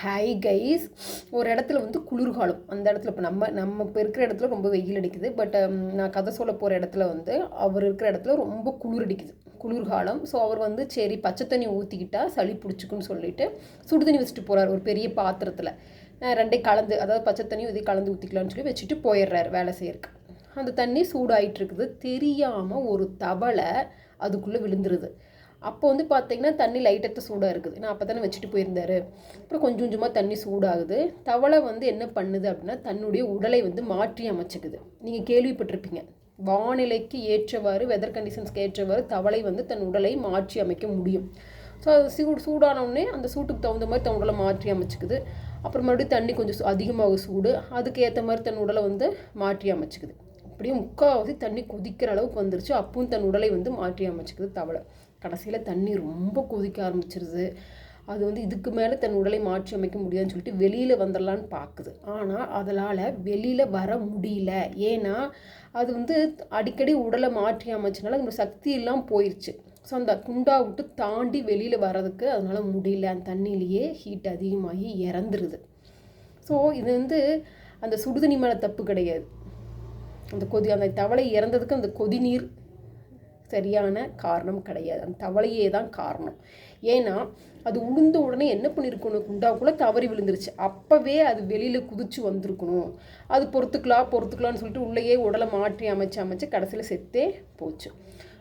Hi guys ஒரு இடத்துல வந்து குளிர்காலம். அந்த இடத்துல இப்போ நம்ம நம்ம இப்போ இருக்கிற இடத்துல ரொம்ப வெயில் அடிக்குது. பட் um, நான் கதை சொல்ல போகிற இடத்துல வந்து அவர் இருக்கிற இடத்துல ரொம்ப குளிர் அடிக்குது. குளிர்காலம். ஸோ அவர் வந்து சரி பச்சை தண்ணி ஊற்றிக்கிட்டா சளி பிடிச்சிக்குன்னு சொல்லிட்டு சுடு தண்ணி வச்சுட்டு போகிறார் ஒரு பெரிய பாத்திரத்தில். ரெண்டே கலந்து அதாவது பச்சை தண்ணி இதே கலந்து ஊற்றிக்கலாம்னு சொல்லி வச்சுட்டு போயிடுறாரு வேலை செய்யறதுக்கு. அந்த தண்ணி சூடாயிட்டு இருக்குது. தெரியாமல் ஒரு தவளை அதுக்குள்ளே விழுந்துருது. அப்போ வந்து பார்த்தீங்கன்னா தண்ணி லைட்டத்து சூடாக இருக்குது. நான் அப்போ தானே வச்சுட்டு போயிருந்தாரு. அப்புறம் கொஞ்சம் கொஞ்சமாக தண்ணி சூடாகுது. தவளை வந்து என்ன பண்ணுது அப்படின்னா தன்னுடைய உடலை வந்து மாற்றி அமைச்சுக்குது. நீங்கள் கேள்விப்பட்டிருப்பீங்க. வானிலைக்கு ஏற்றவாறு வெதர் கண்டிஷன்ஸ்க்கு ஏற்றவாறு தவளை வந்து தன் உடலை மாற்றி அமைக்க முடியும். ஸோ அது சூடு சூடானவுடனே அந்த சூட்டுக்கு தகுந்த மாதிரி தன் உடலை மாற்றி அமைச்சிக்குது. அப்புறம் மறுபடியும் தண்ணி கொஞ்சம் அதிகமாக சூடு. அதுக்கு ஏற்ற மாதிரி தன் உடலை வந்து மாற்றி அமைச்சிக்குது. அப்படியே முக்கால்வாசி தண்ணி கொதிக்கிற அளவுக்கு வந்துருச்சு. அப்பவும் தன் உடலை வந்து மாற்றி அமைச்சிக்குது தவளை. கடைசியில் தண்ணி ரொம்ப கொதிக்க ஆரம்பிச்சிருது. அது வந்து இதுக்கு மேலே தன் உடலை மாற்றி அமைக்க முடியாதுன்னு சொல்லிட்டு வெளியில் வந்துடலான்னு பார்க்குது ஆனால் அதனால் வெளியில் வர முடியல. ஏன்னா அது வந்து அடிக்கடி உடலை மாற்றி அமைச்சனால அந்த சக்தியெல்லாம் போயிடுச்சு ஸோ அந்த குண்டா விட்டு தாண்டி வெளியில் வர்றதுக்கு அதனால் முடியல. அந்த தண்ணியிலேயே ஹீட் அதிகமாகி இறந்துருது. ஸோ இது வந்து அந்த சுடுதண்ணி மேலே தப்பு கிடையாது. அந்த கொதி அந்த தவளை இறந்ததுக்கு அந்த கொதிநீர் சரியான காரணம் கிடையாது. அந்த தவளையே தான் காரணம். ஏன்னா அது உளுந்த உடனே என்ன பண்ணியிருக்கணும் குண்டாக்குள்ளே தவறி விழுந்துருச்சு. அப்போவே அது வெளியில் குதிச்சு வந்திருக்கணும். அது பொறுத்துக்கலாம் பொறுத்துக்கலாம்னு சொல்லிட்டு உள்ளேயே உடலை மாற்றி அமைச்சு அமைச்சு கடைசியில் செத்தே போச்சு.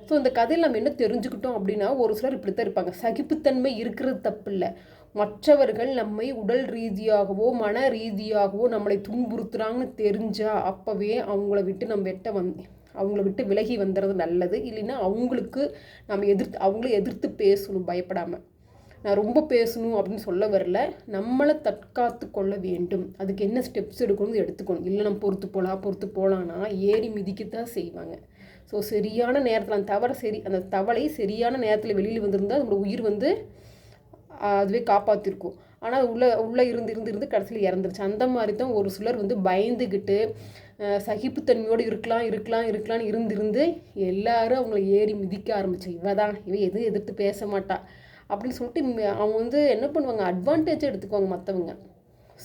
ஸோ இந்த கதையில் நம்ம என்ன தெரிஞ்சுக்கிட்டோம் அப்படின்னா ஒரு சிலர் இப்படி தான் இருப்பாங்க. சகிப்புத்தன்மை இருக்கிறது தப்பு இல்லை மற்றவர்கள் நம்மை உடல் ரீதியாகவோ மன ரீதியாகவோ நம்மளை துன்புறுத்துறாங்கன்னு தெரிஞ்சால் அப்போவே அவங்கள விட்டு நம்ம வெட்ட வந் அவங்கள விட்டு விலகி வந்துடுறது நல்லது. இல்லைன்னா அவங்களுக்கு நம்ம எதிர்த்து அவங்கள எதிர்த்து பேசணும் பயப்படாமல் நான் ரொம்ப பேசணும் அப்படின்னு சொல்ல வரல. நம்மளை தற்காத்து கொள்ள வேண்டும். அதுக்கு என்ன ஸ்டெப்ஸ் எடுக்கணும் எடுத்துக்கணும். இல்லை நம்ம பொறுத்து போகலாம் பொறுத்து போகலான்னா ஏறி மிதிக்கத்தான் செய்வாங்க. ஸோ சரியான நேரத்தில் அந்த தவறை சரி அந்த தவளை சரியான நேரத்தில் வெளியில் வந்திருந்தால் அதோட உயிர் வந்து அதுவே காப்பாற்றிருக்கும் ஆனால் உள்ளே உள்ளே இருந்து இருந்து இருந்து கடைசியில் இறந்துருச்சு. அந்த மாதிரி தான் ஒரு சிலர் வந்து பயந்துக்கிட்டு சகிப்புத்தன்மையோடு இருக்கலாம் இருக்கலாம் இருக்கலாம்னு இருந்து இருந்து எல்லாரும் அவங்கள ஏறி மிதிக்க ஆரம்பிச்சு இவ தான் இவ எதுவும் எதிர்த்து பேச மாட்டா அப்படின்னு சொல்லிட்டு அவங்க வந்து என்ன பண்ணுவாங்க? அட்வான்டேஜாக எடுத்துக்குவாங்க மற்றவங்க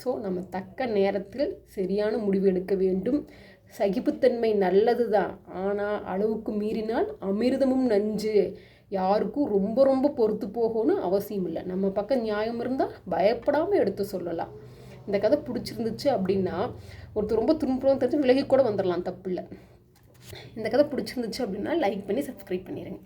ஸோ நம்ம தக்க நேரத்தில் சரியான முடிவு எடுக்க வேண்டும். சகிப்புத்தன்மை நல்லது தான் ஆனால் அளவுக்கு மீறினால் அமிர்தமும் நஞ்சு. யாருக்கும் ரொம்ப ரொம்ப பொறுத்து போகணும்னு அவசியம் இல்லை. நம்ம பக்கம் நியாயம் இருந்தால் பயப்படாமல் எடுத்து சொல்லலாம். இந்த கதை பிடிச்சிருந்துச்சு அப்படின்னா ஒருத்தர் ரொம்ப துன்புறம் தெரிஞ்சு விலகி கூட வந்துடலாம் தப்பு இல்லை. இந்த கதை பிடிச்சிருந்துச்சு அப்படின்னா லைக் பண்ணி சப்ஸ்கிரைப் பண்ணிடுங்க